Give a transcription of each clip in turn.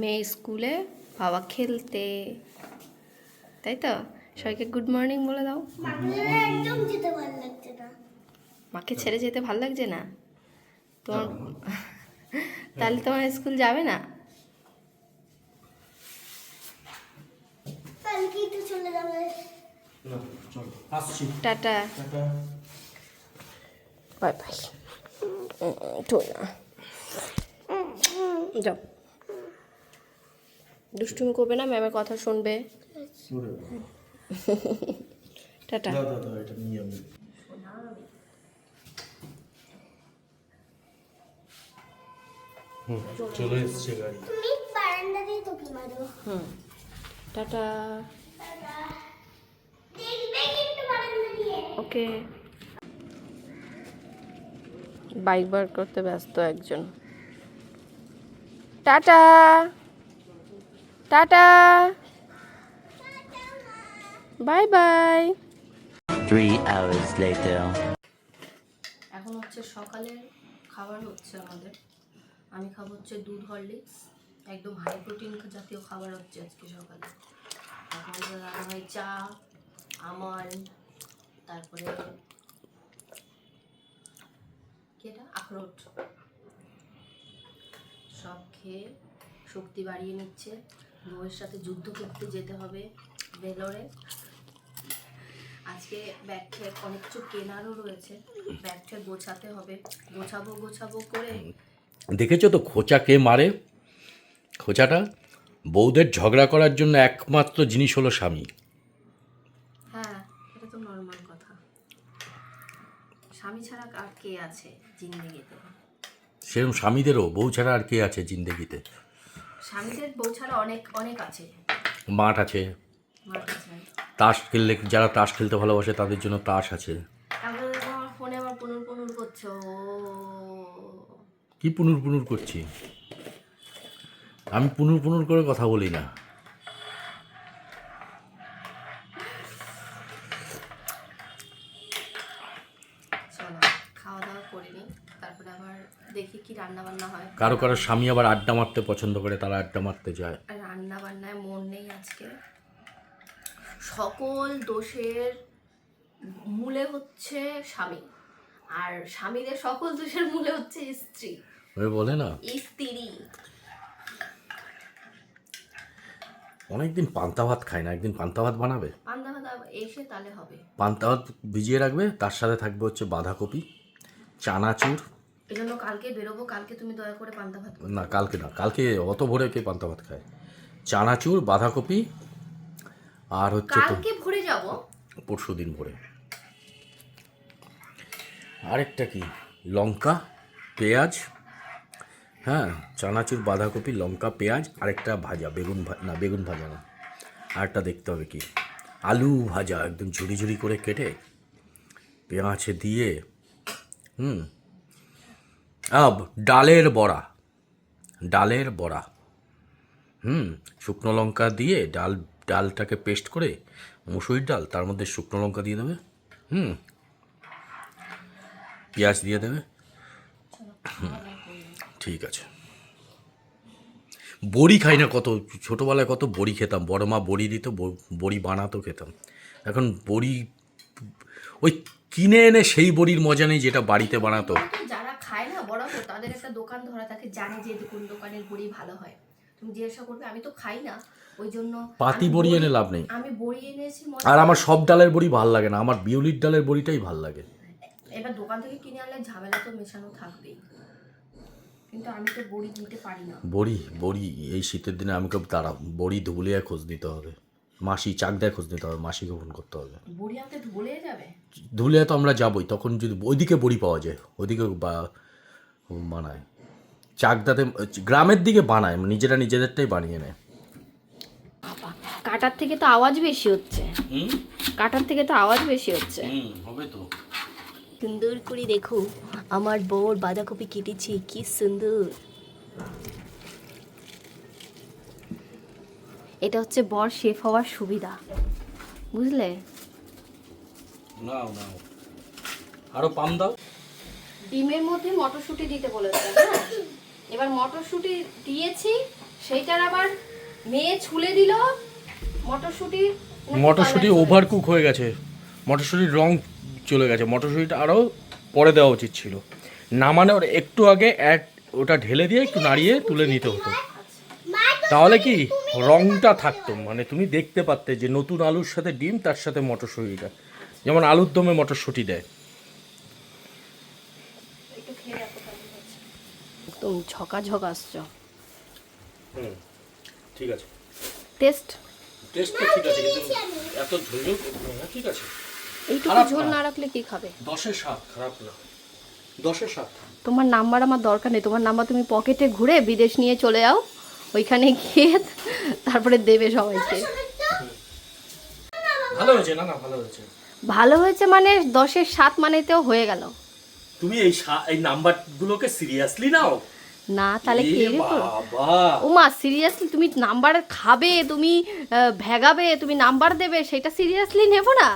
মেয়ে স্কুলে বাবা খেলতে। তাই তো সবাইকে গুড মর্নিং বলে দাও। মাকে একদম যেতে ভালো লাগছে না। মাকে ছেড়ে যেতে ভালো লাগছে না? তোমার তাহলে তোমার স্কুল যাবে না? টাটা। Bye bye. না। যাও। দুষ্টুমি করবে না ম্যামের কথা শুনবে। টাটা। দাও দাও দাও এটা নিয়ে আমি। হুম, চলে এসছে গাড়ি। তুমি বারান্দা দিয়ে তো কি মারো। হুম টাটা। ওকে। বাইক বার করতে ব্যস্ত একজন। Tata. Tata. Bye bye. Three hours later. এখন হচ্ছে সকালের খাবার হচ্ছে আমাদের। আমি খাব হচ্ছে দুধ হরলিক্স একদম হাই প্রোটিন জাতীয় খাবার হচ্ছে আজকে সকালে। এখন রান্না হয় চা আমন তারপরে কি এটা? আখরোট। সব খেয়ে শক্তি বাড়িয়ে নিচ্ছে। বউয়ের সাথে যুদ্ধ করতে যেতে হবে ভেলোরে আজকে ব্যাগ ঠ্যাগ অনেক কিছু কেনারও রয়েছে। ব্যাগ ঠ্যাগ গোছাতে হবে। গোছাবো গোছাবো করে দেখেছ তো খোঁচা কে মারে? খোঁচাটা? বউদের ঝগড়া করার জন্য একমাত্র জিনিস হলো স্বামী। হ্যাঁ এটা তো নর্মাল কথা। স্বামী ছাড়া আর কে আছে জিন্দগিতে? সেরকম স্বামীদেরও বউ ছাড়া আর কে আছে জিন্দেগিতে? স্বামীদের বউ ছাড়া অনেক অনেক আছে। মাঠ আছে। তাস খেললে যারা তাস খেলতে ভালোবাসে তাদের জন্য তাস আছে। ফোনে আমার পুনুর পুনুর করছ কি পুনুর পুনুর করছি? আমি পুনুর পুনুর করে কথা বলি না। দেখি কি রান্না বান্না হয়। কারও কারও স্বামী আবার আড্ডা মারতে পছন্দ করে তারা আড্ডা মারতে যায়। রান্না বান্নায় মন নেই আজকে। সকল দোষের মূলে হচ্ছে স্বামী। আর স্বামীদের সকল দোষের মূলে হচ্ছে স্ত্রী। ওই বলে না? স্ত্রী। অনেকদিন পান্তা ভাত খায় না একদিন পান্তা ভাত বানাবে? পান্তা ভাত এসে তাহলে হবে। পান্তা ভাত ভিজিয়ে রাখবে তার সাথে থাকবে হচ্ছে বাঁধাকপি চানাচুর এই জন্য কালকে বেরোবো কালকে তুমি দয়া করে পান্তা ভাত না কালকে না কালকে অত ভোরে কে পান্তা ভাত খায়? চানাচুর বাঁধাকপি আর হচ্ছে কালকে ভরে যাব। পরশু দিন ভোরে। আরেকটা কি? লঙ্কা পেঁয়াজ হ্যাঁ চানাচুর বাঁধাকপি লঙ্কা পেঁয়াজ আরেকটা ভাজা বেগুন না বেগুন ভাজা না। আরেকটা দেখতে হবে কি? আলু ভাজা একদম ঝুড়ি ঝুড়ি করে কেটে পেঁয়াজ দিয়ে হুম আব ডালের বড়া। ডালের বড়া। হুম, শুকনো লঙ্কা দিয়ে ডাল, ডালটাকে পেস্ট করে মুসুরির ডাল, তার মধ্যে শুকনো লঙ্কা দিয়ে দেবে। হুম, পেঁয়াজ দিয়ে দেবে। ঠিক আছে। বড়ি খাই না কত, ছোটোবেলায় কত বড়ি খেতাম। বড় মা বড়ি দিত বড়ি বানাতো খেতাম। এখন বড়ি, ওই কিনে এনে সেই বড়ির মজা নেই যেটা বাড়িতে বানাতো। খায় না? তো তাদের একটা দোকান ধরা থাকে জানে যে কোন দোকানের বড়ি ভালো হয়। তুমি জিজ্ঞাসা করবে আমি তো খাই না। ওই জন্য পাতি বড়ি এনে লাভ নেই। আমি বড়ি এনেছি আর আমার সব ডালের বড়ি ভালো লাগে না। আমার বিউলির ডালের বড়িটাই ভালো লাগে। এবার দোকান থেকে কিনে আনলে ঝামেলা তো মেশানো থাকবেই। কিন্তু আমি তো বড়ি দিতে পারি না। বড়ি বড়ি এই শীতের দিনে আমি খুব তারা বড়ি ধুবলিয়ায় খোঁজ নিতে হবে। মাসি চাকদায় খোঁজ নিতে হবে মাসিকে ফোন করতে হবে। ধুলিয়া তো আমরা যাবই তখন যদি ওইদিকে বড়ি পাওয়া যায় ওইদিকে বা বানায়। চাকদাতে গ্রামের দিকে বানায় নিজেরা নিজেদেরটাই বানিয়ে নেয়। কাটার থেকে তো আওয়াজ বেশি হচ্ছে। কাটার থেকে তো আওয়াজ বেশি হচ্ছে। হবে তো। সুন্দর করে দেখো আমার বউর বাঁধাকপি কেটেছি কি সুন্দর। এটা হচ্ছে বর শেফ হওয়ার সুবিধা। বুঝলে? নাও নাও। আরও পাম দাও। ডিমের মধ্যে মটরশুঁটি দিতে বলেছে হ্যাঁ? এবার মটরশুঁটি দিয়েছি সেইটার আবার মেয়ে ছুলে দিল মটরশুঁটি মটরশুঁটি ওভার কুক হয়ে গেছে। মটরশুঁটির রং চলে গেছে। মটরশুঁটিটা আরও পরে দেওয়া উচিত ছিল। নামানোর একটু আগে এক ওটা ঢেলে দিয়ে একটু নাড়িয়ে তুলে নিতে হতো। তাহলে কি রংটা থাকতো মানে তুমি দেখতে পারতে যে নতুন আলুর সাথে ডিম তার সাথে মটরশুঁটিটা। যেমন আলুর দমে মটরশুঁটি দেয়। একদম ঝকাঝক আসছো। হুম ঠিক আছে। টেস্ট? টেস্ট তো ঠিক আছে কিন্তু এত ঝোল হ্যাঁ ঠিক আছে। এইটুকু ঝোল না। না রাখলে কি খাবে? দশের সাত খারাপ না। দশের সাত তোমার নাম্বার আমার দরকার নেই। তোমার নাম্বার তুমি পকেটে ঘুরে বিদেশ নিয়ে চলে যাও। ওইখানে গিয়ে তারপরে দেবে সবাইকে। ভালো হয়েছে না না ভালো হয়েছে? ভালো হয়েছে মানে দশের সাত মানেতেও হয়ে গেল। তুমি এই এই নাম্বারগুলোকে সিরিয়াসলি নাও। না তাহলে কে রে তোর? বাবা। ও মা সিরিয়াসলি তুমি নাম্বার খাবে তুমি ভেগাবে তুমি নাম্বার দেবে সেটা সিরিয়াসলি নেব না?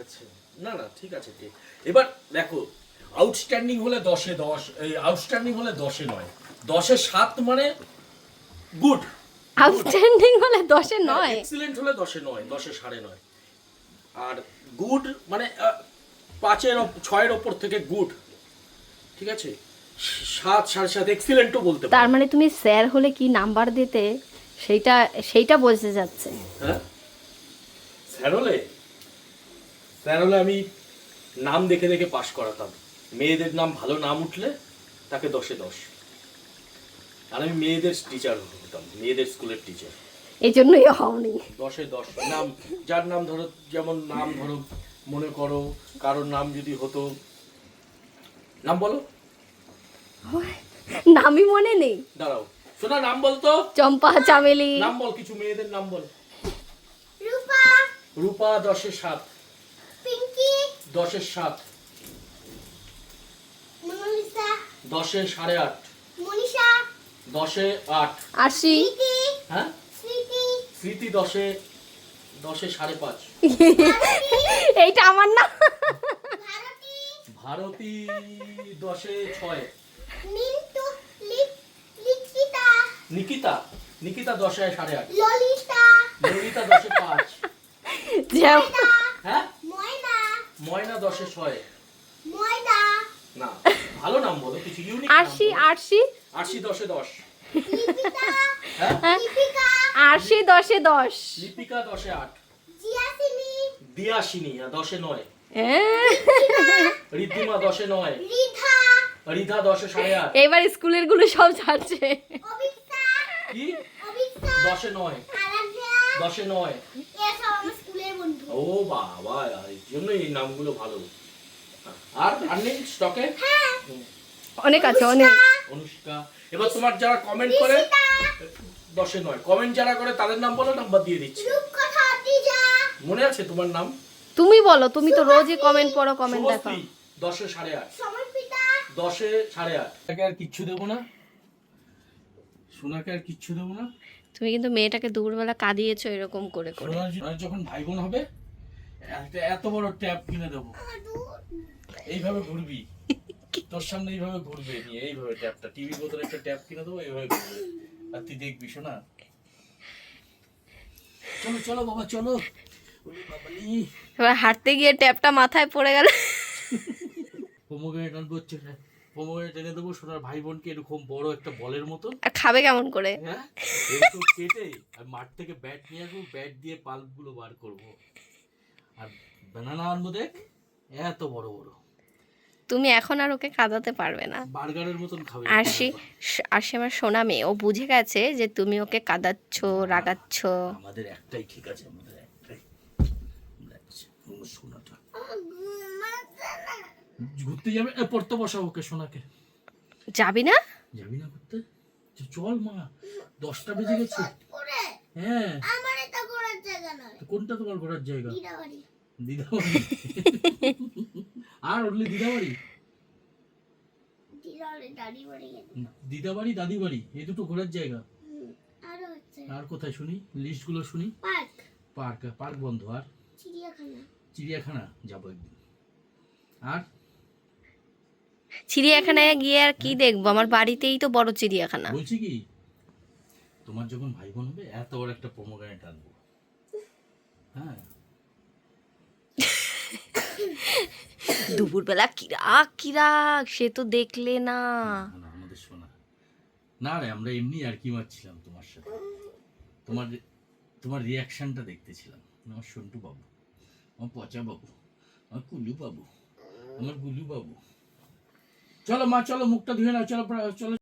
আচ্ছা না না ঠিক আছে ঠিক। এবার দেখো আউটস্ট্যান্ডিং হলে দশে দশ এই আউটস্ট্যান্ডিং হলে দশে নয়। দশে সাত মানে গুড আউটস্ট্যান্ডিং হলে দশে নয়। এক্সিলেন্ট হলে দশে নয় দশে সাড়ে নয়। আর গুড মানে পাঁচের ছয়ের ওপর থেকে গুড ঠিক আছে? সাত সাড়ে সাত এক্সিলেন্টও বলতে তার মানে তুমি স্যার হলে কি নাম্বার দিতে সেইটা সেইটা বোঝা যাচ্ছে। হ্যাঁ? স্যার হলে? স্যার হলে আমি নাম দেখে দেখে পাশ করাতাম। মেয়েদের নাম ভালো নাম উঠলে তাকে দশে দশ। আর আমি মেয়েদের টিচার হতাম মেয়েদের স্কুলের টিচার এই জন্যই হওনি। দশে দশ নাম যার নাম ধরো যেমন নাম ধরো মনে করো কারোর নাম যদি হতো। নাম বলো। নামই মনে নেই। দাঁড়াও শোনা নাম বলতো চম্পা চামেলি। নাম বল কিছু মেয়েদের নাম বল। রূপা। রূপা দশের সাত। পিঙ্কি। দশের সাত। দশে সাড়ে আট। মনীষা। দশে আট। আশি। হ্যাঁ? স্মৃতি। দশে দশে সাড়ে পাঁচ। এইটা আমার না। ভারতী। ভারতী দশে ছয়। নিকিতা। নিকিতা দশে সাড়ে আট। ললিতা। ললিতা দশে পাঁচ। যেমন হ্যাঁ? ময়না। ময়না দশে ছয়। ময়দা না ভালো নাম বলো কিছু ইউনিক আরশি আরশি। আশি দশে দশ। হ্যাঁ? আরশি দশে দশ। লিপিকা দশে আট। দিয়াসিনী দশে নয়। ঋদ্ধিমা। দশে নয়। রিধা দশে সাড়ে আট। এবার স্কুলেরগুলো সব ছাড়ছে কি? দশে নয়। দশে নয়। ও বাবা এই জন্য এই নামগুলো ভালো। আর আর নেই স্টকে? হ্যাঁ। অনেক আছে অনেক। অনুষ্কা। এবার তোমার যারা কমেন্ট করে দশে নয় কমেন্ট যারা করে তাদের নাম বলো নাম্বার দিয়ে দিচ্ছি। মনে আছে তোমার নাম? তুমি বলো তুমি তো রোজই কমেন্ট পড়ো কমেন্ট দেখো দশে সাড়ে আট। দশে সাড়ে আট। আর কিচ্ছু দেবো না। সোনাকে আর কিচ্ছু দেবো না। তুমি কিন্তু মেয়েটাকে দুপুরবেলা কাঁদিয়েছো এরকম করে করে। যখন ভাই বোন হবে এত বড় ট্যাব কিনে দেবো। এইভাবে ঘুরবি। তোর সামনে এইভাবে ঘুরবে নিয়ে এইভাবে ট্যাপটা। টিভির বোতলে একটা ট্যাপ কিনে দেবো এইভাবে ঘুরবে। আর তুই দেখবি শোনা? চলো চলো বাবা চলো। এবার হাঁটতে গিয়ে ট্যাপটা মাথায় পড়ে গেল। হোমোগ্রেনেট আনব হচ্ছে হোমোগ্রেনেট এনে দেবো সোনার ভাই বোনকে এরকম বড় একটা বলের মতন। আর খাবে কেমন করে? হ্যাঁ? এরকম কেটে আর মাঠ থেকে ব্যাট নিয়ে আসব ব্যাট দিয়ে পাল্পগুলো বার করব। আর বানানা আনব দেখ এত বড় বড়। তুমি এখন আর ওকে কাঁদাতে পারবে না। আর সে আর সে আমার সোনা মেয়ে ও বুঝে গেছে যে তুমি ওকে কাঁদাচ্ছ রাগাচ্ছ। আমাদের একটাই ঠিক আছে আমাদের একটাই। সোনাটা। ঘুরতে যাবে? পড়তে বসাও ওকে সোনাকে। যাবি না? যাবি না ঘুরতে? চল মা দশটা বেজে গেছে। হ্যাঁ। আমার এটা করার জায়গা নয় কোনটা তোমার ঘোরার জায়গা? দিদাবাড়ি। দিদাবাড়ি। আর উঠলে দিদাবাড়ি? দিদাবাড়ি দাদি বাড়ি দাদি বাড়ি এই দুটো ঘোরার জায়গা। আরও কোথায় শুনি? লিস্টগুলো শুনি? পার্ক। পার্ক পার্ক বন্ধ। আর? চিড়িয়াখানা। চিড়িয়াখানা যাব একদিন। আর? চিড়িয়াখানায় গিয়ে আর কি দেখব? আমার বাড়িতেই তো বড় চিড়িয়াখানা। বলছি কি তোমার যখন ভাই বোন হবে এত বড় একটা পোমোগ্রানেট আনব। হ্যাঁ। দুপুরবেলা কিরাক কিরাক সে তো দেখলে না। না, রে আমরা এমনি আর কি মারছিলাম তোমার সাথে? তোমার তোমার রিয়াকশনটা দেখতেছিলাম। আমার সন্টু বাবু আমার পচা বাবু আমার কুলু বাবু আমার গুলু বাবু। চলো মা চলো মুখটা ধুয়ে নাও চলো চলো।